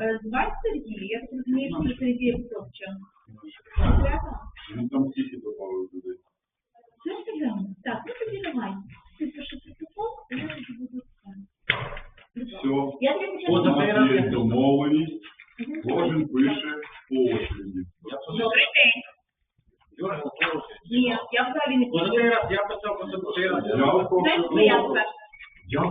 Е, Звать Сергій, я так розумію, що Сергій. Ребята, Ну там скільки добавили людей. Все проблема? Так, ну тоді давай. Ти пиши протокол, а я тоді буду це. Все. Я для У нас є домовленість, кожен пише по очереді. Добрий день. Ні, я взагалі не Позитий пишу. я писав позитий раз. Я що я скажу? я А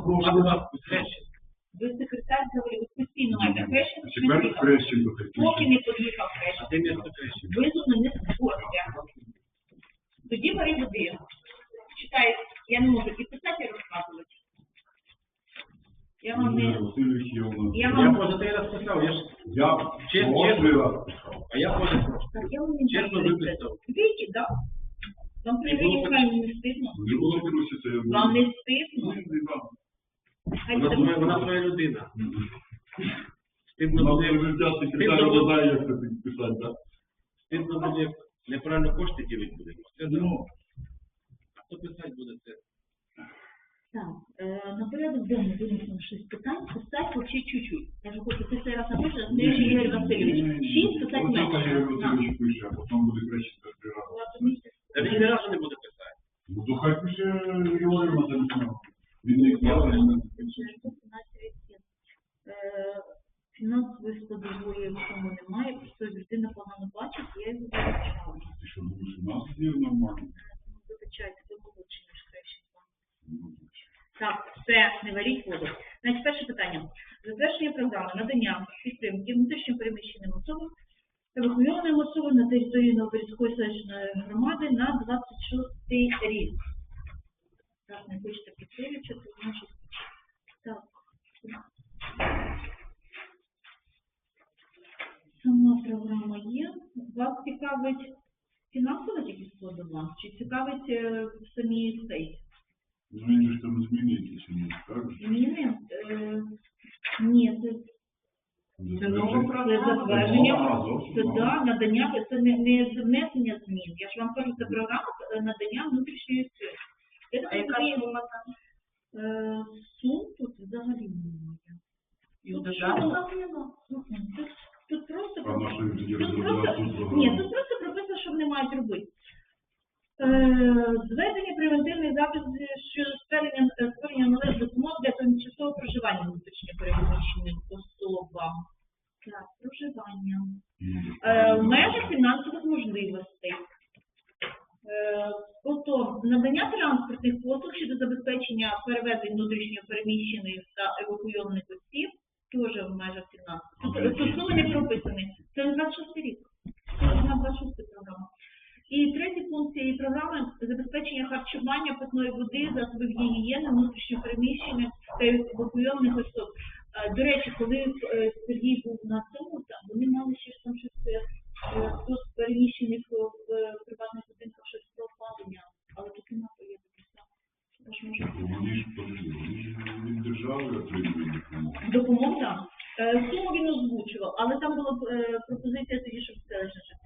секретар ви постійно маєте Хрещенко чи не Тепер поїхав? Хрещенко Поки не поїхав А Хрещенко. ти місто краще. Визов мене з гостя. Тоді бери води. Читай, я не можу і писати, і розказувати. Я вам не... Васильович є у нас. Я Я вам... позитий раз писав, я ж, Я Чесно, прошлий раз писав. а я позитив. Так, я вам не Чесно знаю, виписав. Видите, да? Вам було привели, так- хай не стидно. Не було труситься, я Вам не стидно. Ну, не знаю. Вона це вона твоя людина. Стидно буде, життя секретар знає, як це писати, так? стидно буде, неправильно кошти ділити буде. Це. Ну, А хто писати буде це? Так, е, на порядок денний винесено шість питань, писати вообще чуть-чуть. Я ж хочу, ти цей раз напишеш, а следующий Ігор Васильович. Шість писати От тільки Ігор. Васильович пише, а потім буде Хрещенко три рази. Та він ні разу не буде писати. Ну, то хай пише Григорій Мазалюк. Кладе. Фінансової складової в цьому немає, просто людина погано бачить, я його вибачала. Ти що, думаєш, у нас є нормально? Вибачайте, ви молодші, ніж Хрещенко. Ну, Так, все, не варіть воду. Значить, перше питання. Завершення програми надання підтримки внутрішньо переміщеним особам та вихованим особам на території Новоборізької селищної громади на 26 рік. Так, не хочете підтримати, то значить, так. Сама програма є. Вас цікавить фінансова тільки складова, чи цікавить е, самі цей? Ну, він ж там зміни якісь у них, так? Зміни? Е, ні, це, це нова програма, це А, це да, надання, це не, не внесення змін. Я ж вам кажу, це програма е, надання внутрішньої сили. Я так розумію, е, сум тут взагалі немає. Тут що? Мгм. Тут, тут просто А на що він тоді Тут розробляв просто, тут ні, програму? тут просто прописано, що вони мають робити. Е, Зведення превентивних заходів щодо створення, е, створення належних умов для тимчасового проживання внутрішньо переміщеним особам. Проживання. Е, в межах фінансових можливостей. Е, Потім надання транспортних послуг щодо забезпечення перевезень внутрішньо переміщених та евакуйованих осіб теж в межах фінансових. Тут суми не прописані. Це на 26 рік. Це на 26 програма. І третій пункт цієї програми забезпечення харчування питної води, засобів гігієни, внутрішньо переміщених та евакуйованих осіб. Е, До речі, коли е, Сергій був на цьому, там вони мали ще там щось е, е, переміщених в приватних будинках щось про опалення, але тут немає я від держави отримують допомогу. допомога. Е, Суму він озвучував, але там була пропозиція тоді, щоб селищна жити.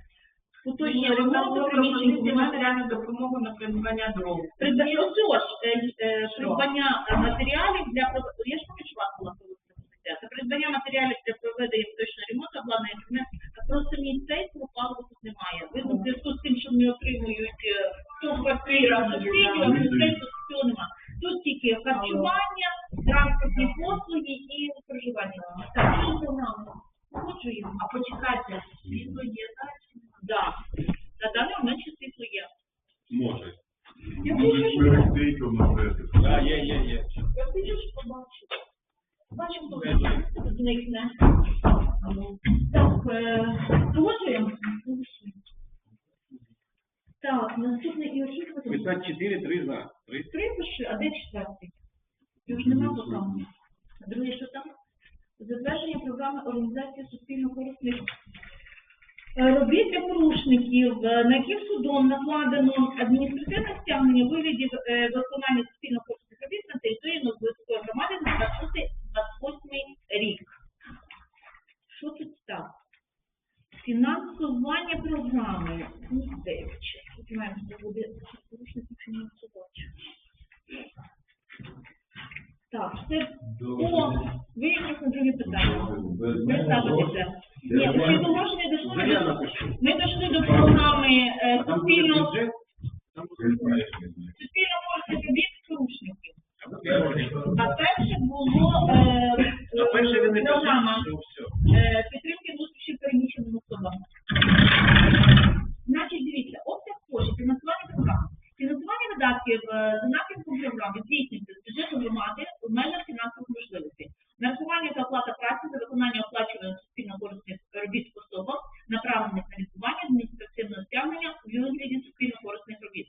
Поточні ремонту приміщень матеріальну допомогу на придбання дров. Вони отримують е, хто квартира, субсидію, а тут цього немає. Тут тільки харчування, транспортні послуги і проживання. Так, що програма? Погоджуємо. А почекайте, світло є далі? Да. На даний момент ще світло є. Може. Я Буде хочу, перестейка на пресах. Так, є, є, є. Я хочу ж побачити. Бачимо, коли зникне. Так, е, погоджуємо? Так, наступний і очікувати. Писати 4, 3 за. 3. Три пиши, а де четвертий? Його ж нема поки. А друге, що там? Затвердження програми організації суспільно-корисних е, робіт для яких судом накладено адміністративне стягнення у вигляді е, виконання суспільно-корисних робіт на території Новобузької громади на 26-28 рік. Що тут так? Фінансування програми. Ще? Що буде фінансувати. Так, це по виїхав на друге питання. Представитися. Ні. Вже я напишу. Ми дійшли до програми е, там буде суспільно бюджет, там буде суспільно користі робіт порушників. А перше було е, перше не програма що все. е, підтримки внутрішньо переміщеним особам. Значить, дивіться, обсяг коштів, фінансування програми. Фінансування видатків е, за напрямком програми здійснюється з бюджету громади у межах фінансових можливостей. Нарахування та оплата праці за виконання оплачуваних суспільно корисних робіт особам, направлених на лікування адміністративного стягнення у вигляді суспільно корисних робіт.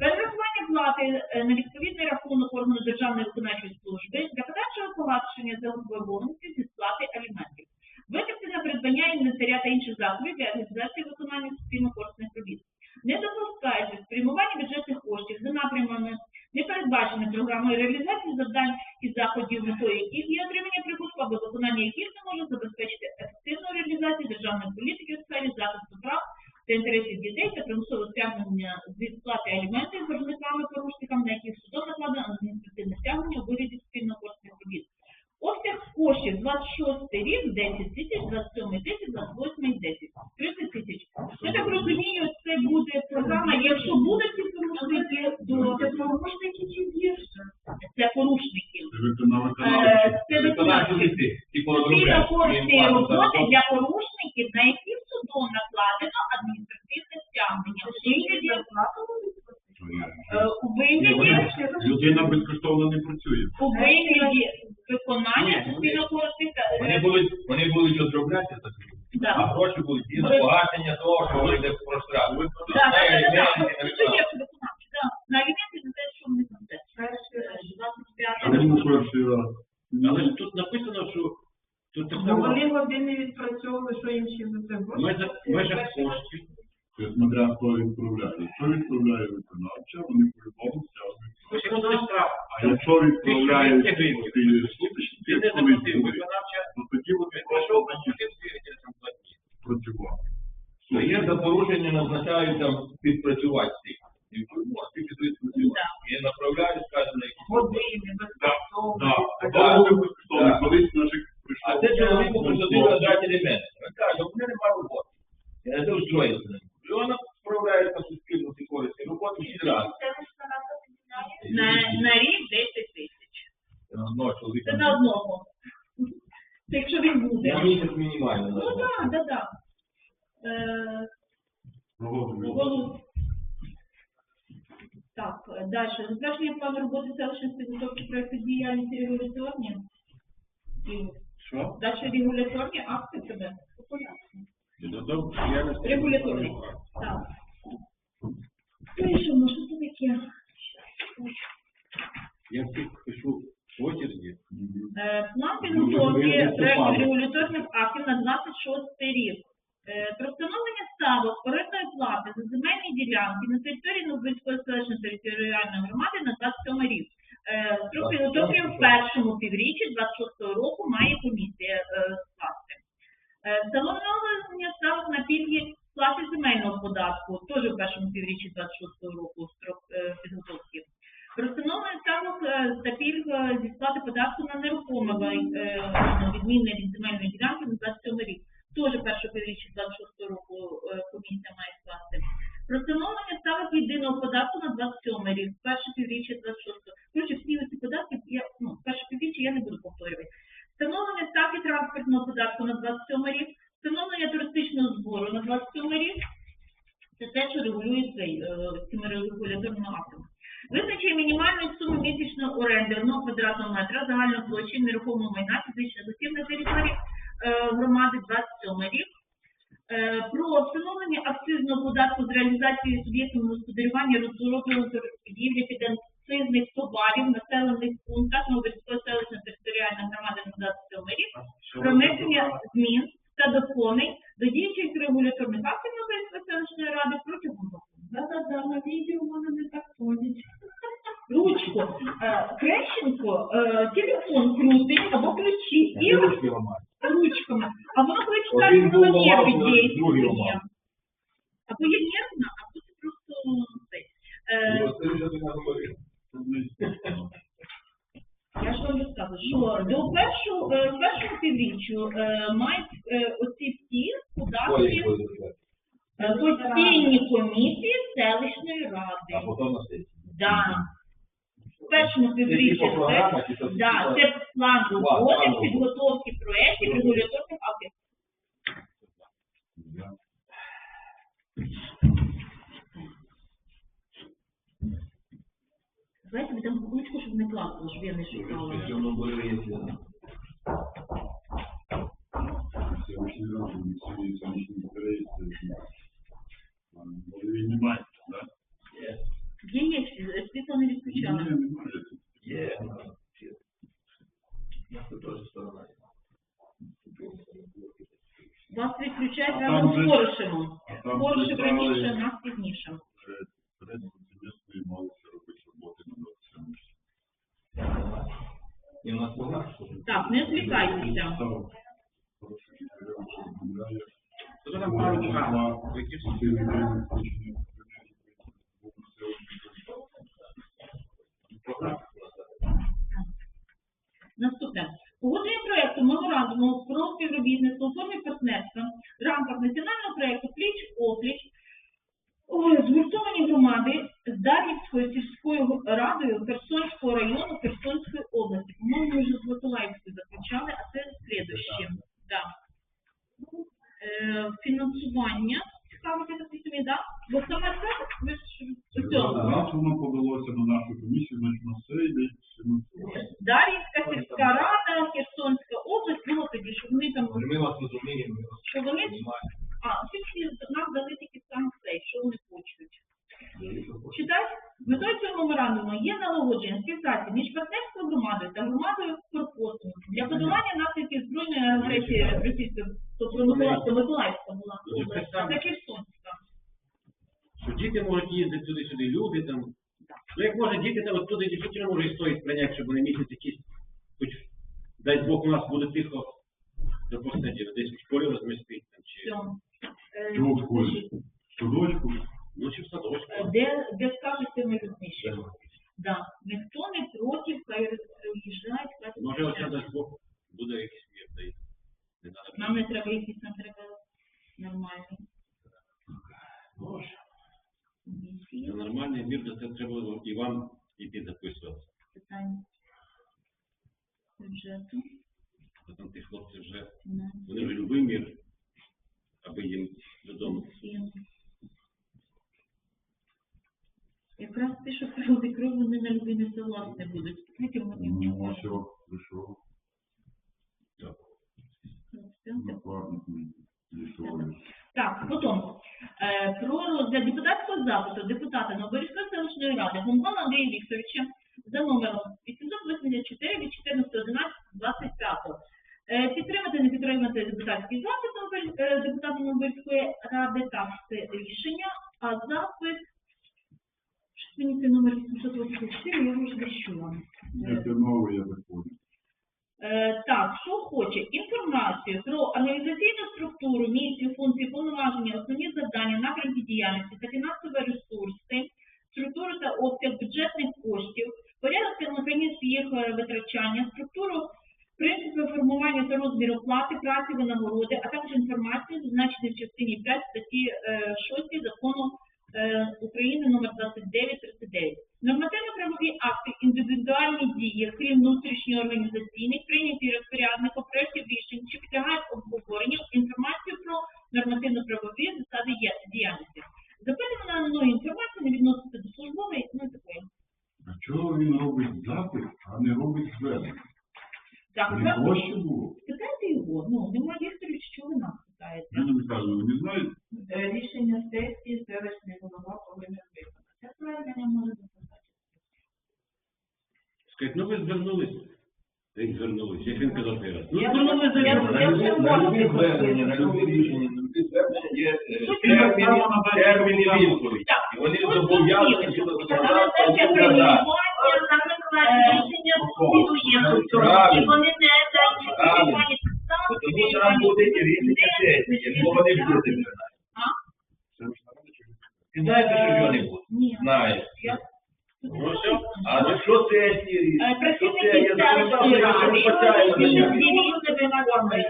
Перерахування плати е, на відповідний рахунок органу державної виконавчої служби для подальшого погашення заборгованості зі сплати аліментів. Витрати на придбання інвентаря та інших засобів для реалізації виконання суспільно корисних робіт. Не допускається спрямування бюджетних коштів за напрямами, не передбачені програмою реалізації завдань і заходів, метою яких є отримання прибутку або виконання яких не може забезпечити ефективну реалізацію державної політики у сфері захисту прав та інтересів дітей та примусове стягнення аліментів боржниками порушникам, на яких судом накладено адміністративне стягнення у вигляді спільно корисних робіт. Обсяг коштів 26 рік 10 тисяч, 27 тисяч, 28 10. А чому? Але ж тут написано, що тут так само вони години відпрацьовували, що їм ще за це в гроші. в межах коштів. Це смотря хто відправляє. Якщо відправляє виконавча, вони по-любому штраф? А якщо відправляє Ти ті Ти не заплатив виконавча, то тоді вони прийшов, платні. працювати. То є за порушення назначають там підпрацювати всіх. І ну, а скільки тут працювати. І направляють, скажімо, на якісь. Години, безкоштовно. Так, Так, потім вони безкоштовно. Так. Колись наших прийшло. А це чоловіку посадили дати елемент. Він каже, у мене немає роботи. Я не устроївся. І вона справляється суспільно ці корисні роботи всі раз. На, на рік 10 тисяч. На одного чоловіка. Це на одного. Це якщо він буде. На місяць мінімально. Ну на так, так, так. Е. Голуб. Так, далі. Затвердження плану роботи селищної підготовки проєкту діяльності регуляторні. Що? Далі регуляторні акти тебе. Регуляторний. Так. Пишемо, що це таке? Я всіх пишу в очереді. Е, План підготовки проєктів регуляторних актів на 26 рік. Е, Про встановлення ставок орендної плати за земельні ділянки на території Новинської селищної територіальної громади на 27 рік. Е, Строк підготовки в першому півріччі 26 року має комісія скласти. Встановлення ставок на пільги сплати земельного податку теж в першому півріччі 26 року строк підготовки. Та е, сплати податку на нерухоме май- е, відмінне від земельної ділянки на 27 рік. Теж перше півріччя 26 року е, комісія має скласти. Про встановлення ставок єдиного податку на 27 рік, перше півріччя 26 Коротше, всі ці податки, я, ну, перше півріччя я не буду повторювати. Встановлення ставки транспортного податку на 27 рік, встановлення туристичного збору на 27 рік. Це те, що регулює цей, е, цими регуляторними актами. Визначення мінімальної суми місячної оренди одного квадратного метра загальної площі нерухомого майна фізичних осіб на території е, громади 27 рік. Е, Про встановлення акцизного податку з реалізації суб'єктами господарювання розробленої торгівлі підакцизних товарів населених пунктах Новинської селищної територіальної громади на 27 рік про внесення змін та доповнень до діючих регуляторних актів Новинської селищної ради протягом року. Да-да-да, на відео вони не так ходять. Ручку, е, Крещенко, е, телефон крутить або ключі і ручками. А воно коли був воно нерви другий дійсно ламав. є. Або є нервна, або це просто цей. Наговорив. Я ж вам що до першого, першого півріччю е, мають е, оці всі податки постійні комісії селищної А ради. потім на сесії. Да. Першому півріччі типу це, програма, чи що? да, це план роботи, план підготовки проєктів, регуляторних актів. Давайте ви там ручку, щоб не класно, щоб я не шукала. Що воно буде, якщо... Селищні ради, місцеві селищні інтереси. Вони немає, так? Є. Є, світло не відключали. Є. Вас відключають разом з Порошик писали- раніше, нас пізніше. Вже третього семестру і малися робити роботи на 27 І в нас багато. що. Так, не звлікайтеся. То там пару програм. Які Всі людей включені в програми? Наступне. Погодження проєкту меморандуму про співробітництво у формі партнерства в рамках національного проєкту Пліч опліч згуртовані громади з Дар'ївською сільською радою Херсонського району Херсонської області. По-моєму, ми вже з Миколаївською заключали, а це слідуще. Да. Е, фінансування цікаво, я так розумію, да? Бо саме це ви ж у цьому. Раз воно подалося на нашу комісію, значить на все йде фінансування. Дар'ївська сільська рада, Херсонська область, ну тоді, що вони там, Ми вас розуміємо, ми вас що вони, розуміємо. а, всі нам дали тільки сам цей, що вони хочуть. Читать, метою цього меморандуму є налагодження співпраці між партнерською громадою та громадою корпусу для подолання наслідків збройної агресії російської, тобто Миколаївська, Миколаївська була Дуже область, так само. та Херсонська. Що діти можуть їздити туди-сюди, люди там. Ну як може діти там оттуда дійсно може і стоїть прийняти, щоб вони місяць якісь, хоч дай Бог у нас буде тихо до постаті, десь в школі розмістить там чи. Все. Е, Чого в школі? Садочку? Ну чи в садочку. Де, де скажуть цими людьми ще. Да. Ніхто не проти, хай приїжджають, хай Може оце приїжджають. дасть Бог буде якийсь мір, та й не треба. Нам не треба якісь, нам треба нормальні Може. Це комісії, нормальний мір, то це треба і вам іти записувати. питання бюджету. Там ті хлопці вже, вони вже любий мір, аби їм додому. Якраз ті, що природи кров, вони на любі не согласні будуть. Знаєте, вони Ну, а що, прийшов, Так. напарник мій. Так, потім. Е, про розгляд депутатського запиту депутата Новоборівської селищної ради Гумбала Андрія Вікторовича за номером 884 від 14.11.25. Е, підтримати, не підтримати депутатський запит е, депутата Новоборівської ради, так, це рішення, а запит, мені цей номер 884, я вже чула. Це новий, я так. Е, так, що хоче? Інформацію про організаційну структуру, місію, функції, повноваження, основні завдання, напрямки діяльності та фінансові ресурси, структуру та обсяг бюджетних коштів, порядок та механізм їх витрачання, структуру, принципи формування та розміру плати, праці, винагороди, а також інформацію, зазначені в частині 5 статті е, 6 закону е, України номер 2939. Нормативно-правові акти, індивідуальні дії, крім внутрішньоорганізаційних, прийняті розпорядником проєктів рішень, що підлягають обговоренню, інформацію про нормативно-правові засади діяльності. Запитана мною інформація не відноситься до службової, ну такої. А чого він робить запит, а не робить звернення? Так, проще було? питайте його, ну, немає Вікторович, що ви нас питаєте? Я не кажу, ви не знаєте? Е, Рішення сесії селищний голова повинен виконати. Це звернення може записати. Скажіть, ну ви звернулись. Як звернулись, як він казав той раз. Ну Я- звернулись, я- я- На любі- на любі звернення, на любі рішення, на любі звернення є е, терміни, терміни відповіді. І вони зобов'язані тут щодо є. законодавства відповідати. Приймання, наприклад, рішення суду є по цьому, і вони не дають пані підстави, Тому треба буде рішення сесії, вони будуть виконати. А? Ти знаєте, що його не буде? Ні. Знаєш. Ну. А за що сесії Е. Працівники це? Селищної ради, що почали які виконують.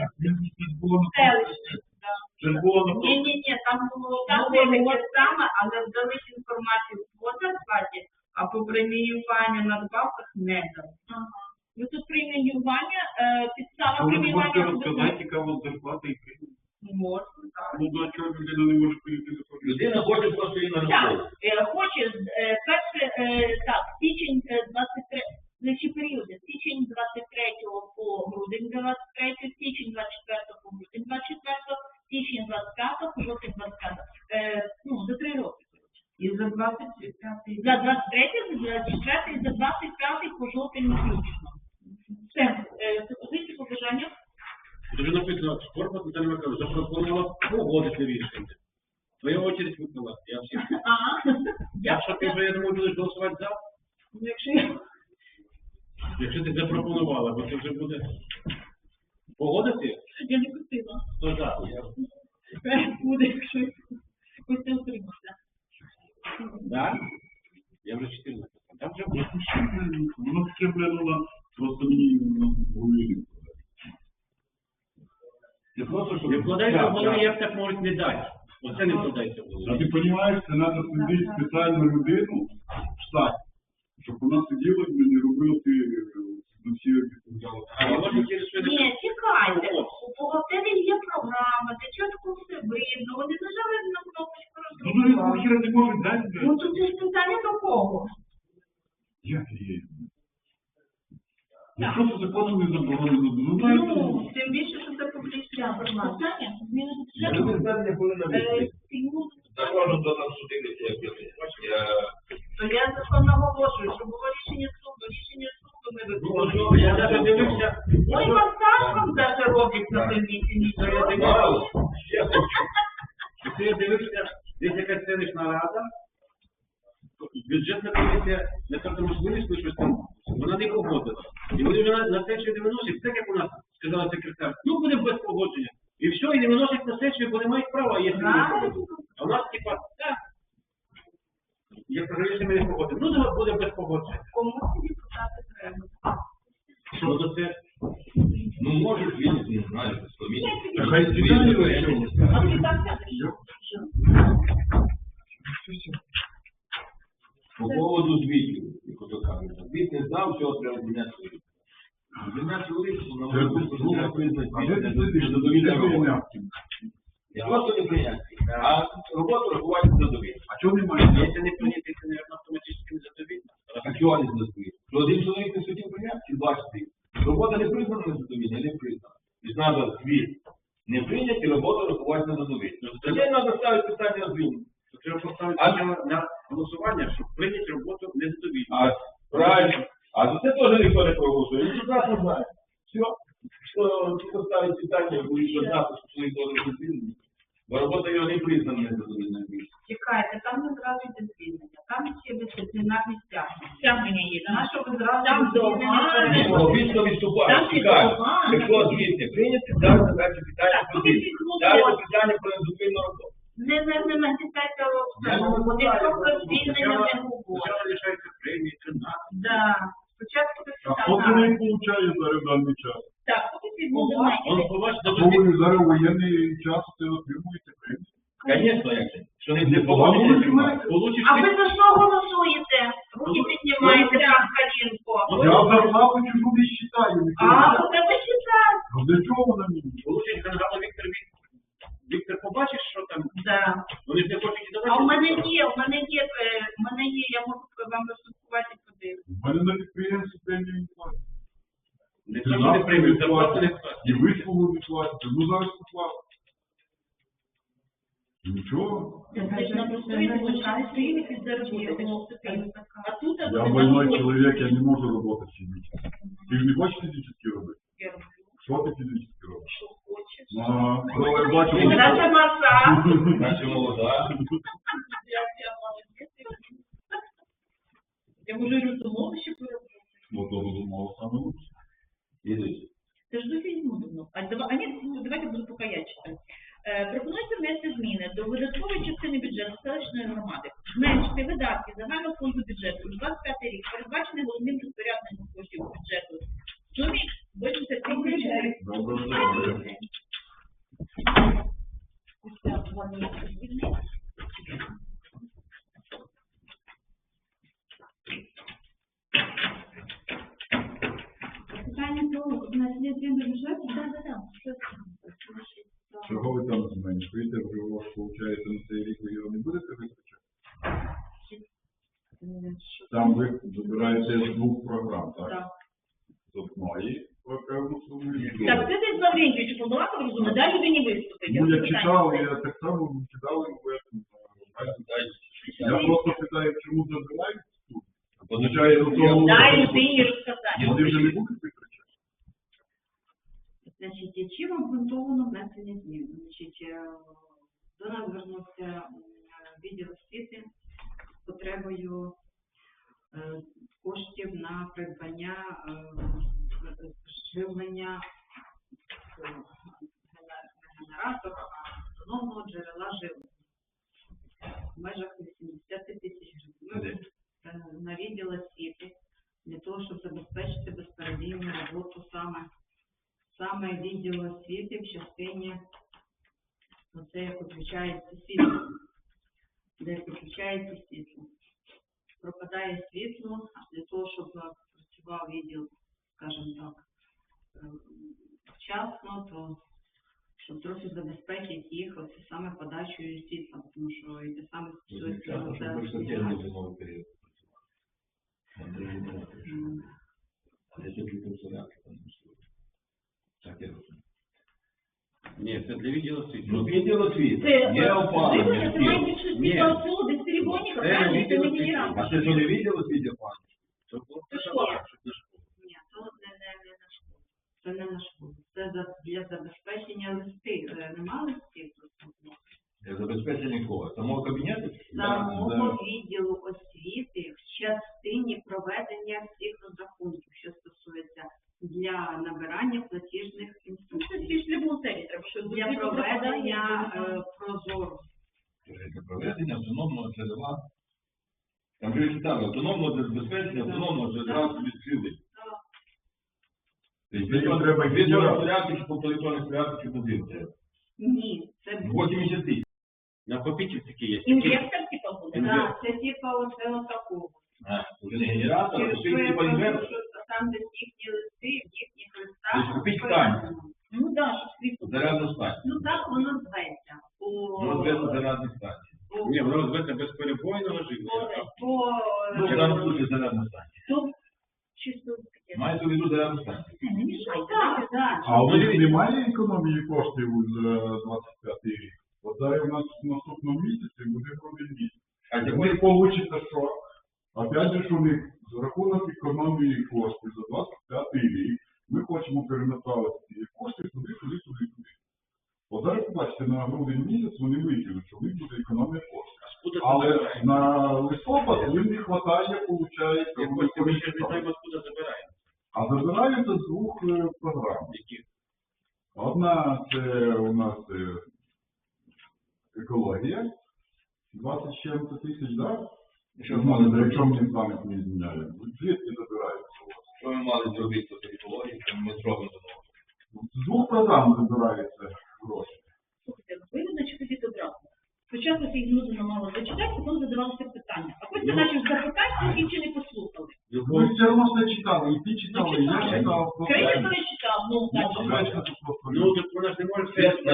Було на Ні, ні, ні, там було було було- таке саме, але вдали інформацію по зарплаті, а по преміюванню на надбавках не дали. Ага. Ну тут преміювання, е, підстава ви можете преміювання. розказати, яка у вас зарплата і премія? Можна, так. Ну, до чого людина не може прийти до того? Людина хоче просто її на Так, роботу. е, хоче, е, перше, е, так, січень е, 23, значі періоди, січень 23 по грудень 23, січень 24 по грудень 24, січень 25 по жовтень 25. Е, ну, за три роки. І за 25 За 23, за 24, за 25 по жовтень включно. Все, е, пропозиції, побажання? Дуже написано, спорт Наталя Михайловна запропонувала погодити рішення. Твоя очередь Микола. Я всі. Ага. Якщо ти вже, я думаю, будеш голосувати за, Ну, Якщо я якщо ти запропонувала, бо це вже буде погодити, я не хотіла. то за. Я- Е, Буде, якщо якось не утримався. Да? Я вже 14. Там вже буде. Воно таке блядь, просто мені на голові. Це просто, щоб... Не вкладайся в голову, так. як так можуть не дати. Оце не вкладайся в А ты ти розумієш, це треба сидіти спеціальну людину в штаті, щоб вона сиділа і не робила ти на всі відповідали. А може через що Ні, чекайте. У бухгалтерії є програма, де чітко все видно. Вони нажали на кнопочку Ну, ну, хіра не може дати, Ну тут ж питання до кого? Як є? Якщо це законом не заборонено, ну, знаєте, Ну, тим більше, що це публічна інформація. Питання? Зміни до Я бюджету? Законом до там судилися, як я. in the in the По поводу звітів, як ото кажуть. Звіт не знав, що треба зміняти звіт. Зміняти на Це випуску ну, не признати звіт, де не ти сидиш? задовільна Де ти робота. Не просто не прийняти, а роботу рахувати задовільно. А чого немає? якщо не прийняти, це не автоматично не задовільно. А чого не задовільно? Що один чоловік не хотів прийняти, чи два чоловіки? Робота не признана незадовільна, не признана. Тобто треба звіт не прийняти, роботу рахувати незадовільно. Тоді треба ставити питання звільнення. То Треба поставити А- на, на голосування, щоб прийняти роботу незадовільно. А правильно. А за це теж ніхто не проголосує. Він прекрасно знає. Все. Що ті ставить питання, будуть знати, що свої доли звільнені. Бо робота його не признана незадовільною. Чекайте, там не зразу йде звільнення, там ще дисциплінарні стягнення. Стягнення є, На що ви зразу Там звільнення дома, переносите? Бо він що відступає, Там чекає. Якщо звіт не далі задачі питання про поки підготовлено. Далі питання про незадовільну роботу. Не, не, не не обстановку, знаю, ніхто про ну, звільнення не говорить. Спочатку лишається премії 13. Да. Спочатку ви А хто це не получає зараз даний час? Так, поки підготовлено. побачить, А ви зараз воєнний час це отримуєте премію? Звісно, як це. Що не знаєте? получиш А ви за що голосуєте? Руки піднімаєте, пан Калінко. Я зарплату чужу не считаю. А, от це читати. А для чого вона мені? получить Гангало Віктор Віктор побачиш, що там, Да. вони ж не хочуть і давати. А у мене є, у мене є, у мене є, я можу вам розсумувати і подивитися. У мене на підприємстві премію не платять. Не не приймуть, зарплату не платять. І вислугу не платять. Ну зараз поплатять. Тут Я больной чоловік, я не можу роботи фізично. Ти ж не хочеш фізично робити? Що ти фізично робиш? що хочеш. Ага, коли я бачу, Передача масаж. Наче молода. Я я молодець. Я можу і розумови ще перебувати. ну то розумово саме лучше. Ідуть. Це ж дуже давно. А давай, а ні, ну, давайте буду поки я читати. Е, пропонується внести зміни до видаткової частини бюджету селищної громади. Зменшити видатки загального фонду бюджету на 25 рік, передбачений головним розпорядником коштів бюджету в сумі 83 тисячі. Доброго здоров'я. Питання про внесення змін до бюджету? Так, так, так. Чого ви там зменшуєте? Вже у вас, виходить, на цей рік ви його не будете вистачати? Там ви забираєте з двох програм, так? Так. З одної по певну суму. і з Так, другої. це десь Лаврентьович планував розуміти, дай людині виступити. Ну, я Питання. читав, я так само кидав йому в этом. Я просто питаю, чому забирають тут? Означає, що тому... Дай людині розказати. Вже не будуть витрачати? Значить, чим обґрунтовано внесення змін? Значить, е, до нас звернувся м, відділ освіти з потребою е, коштів на придбання е, живлення е, генера- не генератора, а автономного джерела живлення в межах 80 тисяч гривень. Ми, е, На відділ освіти для того, щоб забезпечити безперебійну роботу саме саме відділ освіти в частині оце як виключається світло, де виключається світло. Пропадає світло, а для того, щоб е, працював відділ, скажімо так, е, вчасно, то щоб трохи забезпечити їх оце саме подачею світла, тому що і те саме стосується населення. М, Ні, це для відділу освіти. Ну, відділ освіти. Це Є опалення. це має більше Ні. світла всього, без перебойника, Це правильно, це не освіти. А це що не відділ освіти опалення? Це Це школа. так, не. Ні, то не, не, не на школу. Це не на школу. Це для забезпечення листи. Нема листів тут? Для забезпечення кого? Самого кабінету? Самого відділу освіти в частині проведення всіх розрахунків, що стосується для набирання платіжних Ну, інструкцій. після бухгалтерії треба, щоб Для проведення е, прозору. Скажи, Для проведення автономного джерела. Там же читали, автономного забезпечення, автономного джерела відкрили. Тобто, треба від генератор. порядку, по електронних порядку, чи по. Ні, це 80 тисяч. Накопитель такий є. Інвектор, типа, буде. да, це типа оце отакого. А, Уже не генератор, я типа що там, де їхні листи, в їхніх Тобто листах. купіть написано. Ну так, щоб світло. Зарядну станцію. Ну так воно зветься. По, Ну, це зарядна станція. по, Ні, воно звете безперебойного по, живлення. по, Ну, в даному случае зарядна станція. Тут чисто. Мається в виду зарядну станцію. Не Ну, так, так. А у них немає економії коштів з 25 рік? От зараз у нас в наступному місяці буде місяць. А тепер них вийде що? Опять же, що у них за рахунок економії коштів за 25 рік ми хочемо перенаправити ці кошти туди, туди, туди, туди. От зараз побачите, на грудень місяць вони викинуть, що в них буде економія коштів. Але на листопад їм не вистачає, виходить, забираємо. А забираються з двох е, програм. Одна це у нас е, екологія, 20 з чим-то тисяч, да? що Ну, ви мали якщо мені пам'ять не зміняє. Звідки забираються у вас? Що ви мали зробити по технології, що ми зробимо до нового? З двох програм забираються гроші. Слухайте, ну, ви визначите від одразу. Спочатку всіх знудено мало зачитати, потім задавалося питання. А потім Ну. почав запитати, і чи не послухали. Ви все одно все читали, і ти читав, і я читав. Країна перечитав, ну, Ну, так. тут Ну, так ж не може Це все